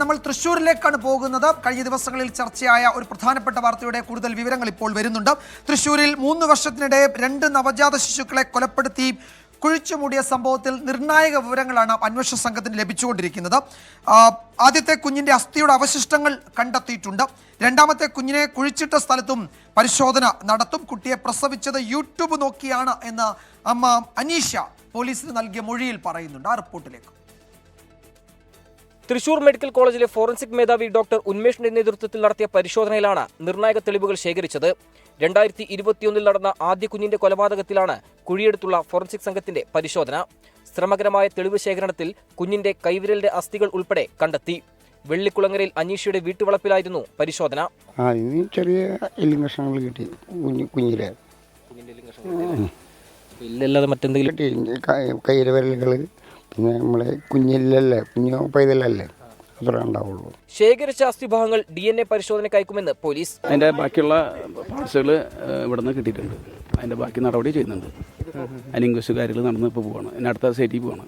നമ്മൾ തൃശ്ശൂരിലേക്കാണ് പോകുന്നത്. കഴിഞ്ഞ ദിവസങ്ങളിൽ ചർച്ചയായ ഒരു പ്രധാനപ്പെട്ട വാർത്തയുടെ കൂടുതൽ വിവരങ്ങൾ ഇപ്പോൾ വരുന്നുണ്ട്. തൃശ്ശൂരിൽ മൂന്ന് വർഷത്തിനിടെ രണ്ട് നവജാത ശിശുക്കളെ കൊലപ്പെടുത്തി കുഴിച്ചു മൂടിയ സംഭവത്തിൽ നിർണായക വിവരങ്ങളാണ് അന്വേഷണ സംഘത്തിന് ലഭിച്ചുകൊണ്ടിരിക്കുന്നത്. ആദ്യത്തെ കുഞ്ഞിന്റെ അസ്ഥിയുടെ അവശിഷ്ടങ്ങൾ കണ്ടെത്തിയിട്ടുണ്ട്. രണ്ടാമത്തെ കുഞ്ഞിനെ കുഴിച്ചിട്ട സ്ഥലത്തും പരിശോധന നടത്തും. കുട്ടിയെ പ്രസവിച്ചത് യൂട്യൂബ് നോക്കിയാണ് എന്ന് അമ്മ അനീഷ പോലീസിന് നൽകിയ മൊഴിയിൽ പറയുന്നുണ്ട്. ആ റിപ്പോർട്ടിലേക്ക്. തൃശൂർ മെഡിക്കൽ കോളേജിലെ ഫോറൻസിക് മേധാവി ഡോക്ടർ ഉന്മേഷിന്റെ നേതൃത്വത്തിൽ നടത്തിയ പരിശോധനയിലാണ് നിർണായക തെളിവുകൾ ശേഖരിച്ചത്. രണ്ടായിരത്തി ഇരുപത്തിയൊന്നിൽ നടന്ന ആദ്യ കുഞ്ഞിന്റെ കൊലപാതകത്തിലാണ് കുഴിയെടുത്തുള്ള ഫോറൻസിക് സംഘത്തിന്റെ പരിശോധന. ശ്രമകരമായ തെളിവ് ശേഖരണത്തിൽ കുഞ്ഞിന്റെ കൈവിരലിന്റെ അസ്ഥികൾ ഉൾപ്പെടെ കണ്ടെത്തി. വെള്ളിക്കുളങ്ങരയിൽ അനീഷയുടെ വീട്ടുവളപ്പിലായിരുന്നു പരിശോധന. ആ ചെറിയ എല്ലും കഷ്ണങ്ങൾ കിട്ടി കുഞ്ഞു കുഞ്ഞിലെ. ഇല്ലല്ലാതെ മറ്റെന്തെങ്കിലും കിട്ടി. കയ്യിലെ വിരലുകൾ പിന്നെ നമ്മളെ കുഞ്ഞില്ലല്ലേ കുഞ്ഞു പൈതലല്ലേ? അത്ര ഉണ്ടാവുള്ളൂ. ശേഖരിച്ച അസ്ഥിഭാഗങ്ങൾ ഡി എൻ എ പരിശോധനയ്ക്ക് അയക്കുമെന്ന് പോലീസ്. അതിന്റെ ബാക്കിയുള്ള പാർട്സുകൾ ഇവിടെ നിന്ന് കിട്ടിയിട്ടുണ്ട്. അതിന്റെ ബാക്കി നടപടി ചെയ്യുന്നുണ്ട്. അതിന് ഇൻക്വസ്റ്റ് കാര്യങ്ങൾ നടന്ന് ഇപ്പോൾ പോവാണ്. ഇനി അടുത്ത സൈറ്റിൽ പോവാണ്.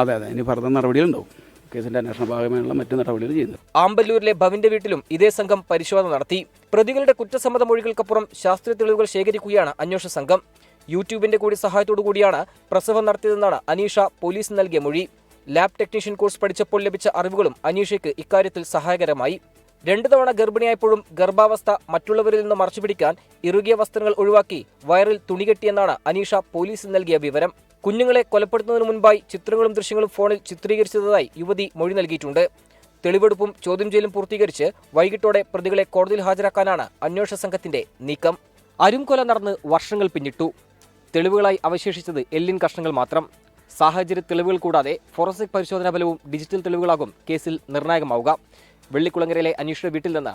അതെ അതെ. ഇനി ഫർദർ നടപടികളുണ്ടാവും. കേസിന്റെ അന്വേഷണ ഭാഗമായുള്ള മറ്റു നടപടികൾ ചെയ്യുന്നുണ്ട് ആമ്പല്ലൂരിലെ ഭവിന്റെ വീട്ടിലും ഇതേ സംഘം പരിശോധന നടത്തി. പ്രതികളുടെ കുറ്റസമ്മത മൊഴികൾക്കപ്പുറം ശാസ്ത്രീയ തെളിവുകൾ ശേഖരിക്കുകയാണ് അന്വേഷണ സംഘം. യൂട്യൂബിന്റെ കൂടി സഹായത്തോടു കൂടിയാണ് പ്രസവം നടത്തിയതെന്നാണ് അനീഷ പോലീസ് നൽകിയ മൊഴി. ലാബ് ടെക്നീഷ്യൻ കോഴ്സ് പഠിച്ചപ്പോൾ ലഭിച്ച അറിവുകളും അനീഷയ്ക്ക് ഇക്കാര്യത്തിൽ സഹായകരമായി. രണ്ടു തവണ ഗർഭിണിയായപ്പോഴും ഗർഭാവസ്ഥ മറ്റുള്ളവരിൽ നിന്ന് മറച്ചുപിടിക്കാൻ ഇറുകിയ വസ്ത്രങ്ങൾ ഒഴിവാക്കി വയറിൽ തുണികെട്ടിയെന്നാണ് അനീഷ പോലീസിന് നൽകിയ വിവരം. കുഞ്ഞുങ്ങളെ കൊലപ്പെടുത്തുന്നതിന് മുൻപായി ചിത്രങ്ങളും ദൃശ്യങ്ങളും ഫോണിൽ ചിത്രീകരിച്ചതായി യുവതി മൊഴി നൽകിയിട്ടുണ്ട്. തെളിവെടുപ്പും ചോദ്യം ചെയ്യലും പൂർത്തീകരിച്ച് വൈകിട്ടോടെ പ്രതികളെ കോടതിയിൽ ഹാജരാക്കാനാണ് അന്വേഷണ സംഘത്തിന്റെ നീക്കം. അരുംകൊല നടന്ന് വർഷങ്ങൾ പിന്നിട്ടു. തെളിവുകളായി അവശേഷിച്ചത് എല്ലിൻ കഷ്ണങ്ങൾ മാത്രം. സാഹചര്യ തെളിവുകൾ കൂടാതെ ഫോറൻസിക് പരിശോധനാ ഫലവും ഡിജിറ്റൽ തെളിവുകളാകും കേസിൽ നിർണായകമാവുക. വെള്ളിക്കുളങ്ങരയിലെ അനീഷിന്റെ വീട്ടിൽ നിന്ന്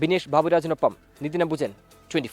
ബിനേഷ് ബാബുരാജിനൊപ്പം നിതിൻ അംബുജൻ ട്വന്റി